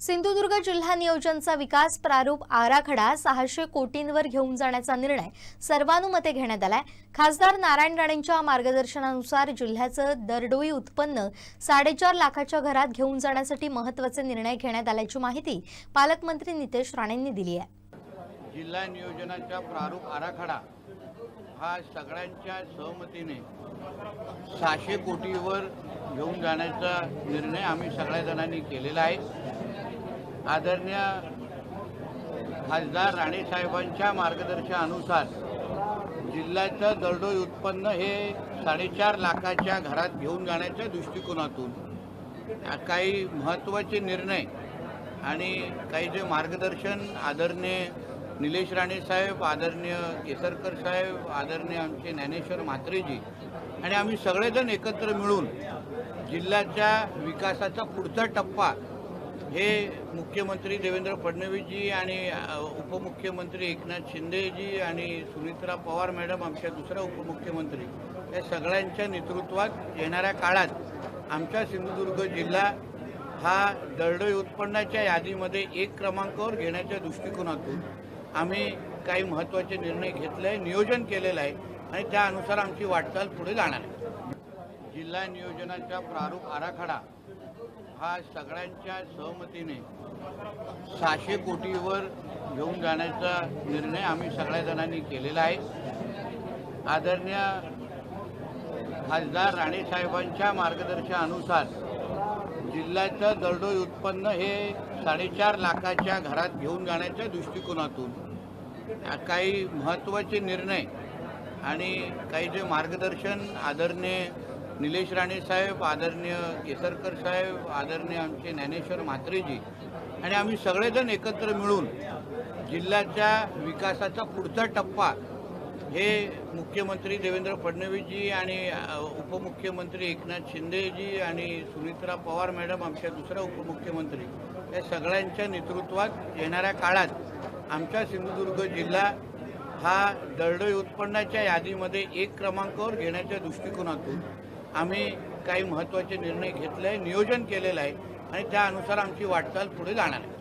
सिंधुदुर्ग जिल्हा नियोजनचा विकास प्रारूप आराखडा सहाशे कोटींवर घेऊन जाण्याचा निर्णय सर्वानुमते घेण्यात आलाय. खासदार नारायण राणेंच्या मार्गदर्शनानुसार जिल्ह्याचं दरडोई उत्पन्न साडेचार लाखाच्या घरात घेऊन जाण्यासाठी महत्त्वाचे निर्णय घेण्यात आल्याची माहिती पालकमंत्री नितेश राणेंनी दिली आहे. जिल्हा नियोजनाचा प्रारूप आराखडा. हा सगळ्यांच्या सहमतीने सहाशे कोटीवर घेऊन जाण्याचा निर्णय आम्ही सगळ्या जणांनी केलेला आहे. आदरणीय खासदार राणेसाहेबांच्या मार्गदर्शनानुसार जिल्ह्याचं दरडोई उत्पन्न हे साडेचार लाखाच्या घरात घेऊन जाण्याच्या दृष्टिकोनातून काही महत्त्वाचे निर्णय आणि काही जे मार्गदर्शन आदरणीय निलेश राणे साहेब आदरणीय केसरकर साहेब आदरणीय आमचे ज्ञानेश्वर म्हात्रेजी आणि आम्ही सगळेजण एकत्र मिळून जिल्ह्याच्या विकासाचा पुढचा टप्पा हे मुख्यमंत्री देवेंद्र फडणवीसजी आणि उपमुख्यमंत्री एकनाथ शिंदेजी आणि सुनित्रा पवार मॅडम आमच्या दुसऱ्या उपमुख्यमंत्री या सगळ्यांच्या नेतृत्वात येणाऱ्या काळात आमचा सिंधुदुर्ग जिल्हा हा दरडोई उत्पन्नाच्या यादीमध्ये एक क्रमांकावर घेण्याच्या दृष्टिकोनातून आम्ही काही महत्त्वाचे निर्णय घेतले आहे नियोजन केलेलं आहे आणि त्यानुसार आमची वाटचाल पुढे जाणार आहे. जिल्हा नियोजनाचा प्रारूप आराखडा हा सगळ्यांच्या सहमतीने सहाशे कोटीवर घेऊन जाण्याचा निर्णय आम्ही सगळ्या जणांनी केलेला आहे. आदरणीय खासदार राणेसाहेबांच्या मार्गदर्शनानुसार जिल्ह्याचं दरडोई उत्पन्न हे साडेचार लाखाच्या घरात घेऊन जाण्याच्या दृष्टिकोनातून काही महत्त्वाचे निर्णय आणि काही जे मार्गदर्शन आदरणीय निलेश राणे साहेब आदरणीय केसरकर साहेब आदरणीय आमचे ज्ञानेश्वर म्हात्रेजी आणि आम्ही सगळेजण एकत्र मिळून जिल्ह्याच्या विकासाचा पुढचा टप्पा हे मुख्यमंत्री देवेंद्र फडणवीसजी आणि उपमुख्यमंत्री एकनाथ शिंदेजी आणि सुनित्रा पवार मॅडम आमच्या दुसऱ्या उपमुख्यमंत्री या सगळ्यांच्या नेतृत्वात येणाऱ्या काळात आमचा सिंधुदुर्ग जिल्हा हा दरडोई उत्पन्नाच्या यादीमध्ये एक क्रमांकावर घेण्याच्या दृष्टिकोनातून आम्ही काही महत्त्वाचे निर्णय घेतले आहे नियोजन केलेलं आहे आणि त्यानुसार आमची वाटचाल पुढे जाणार आहे.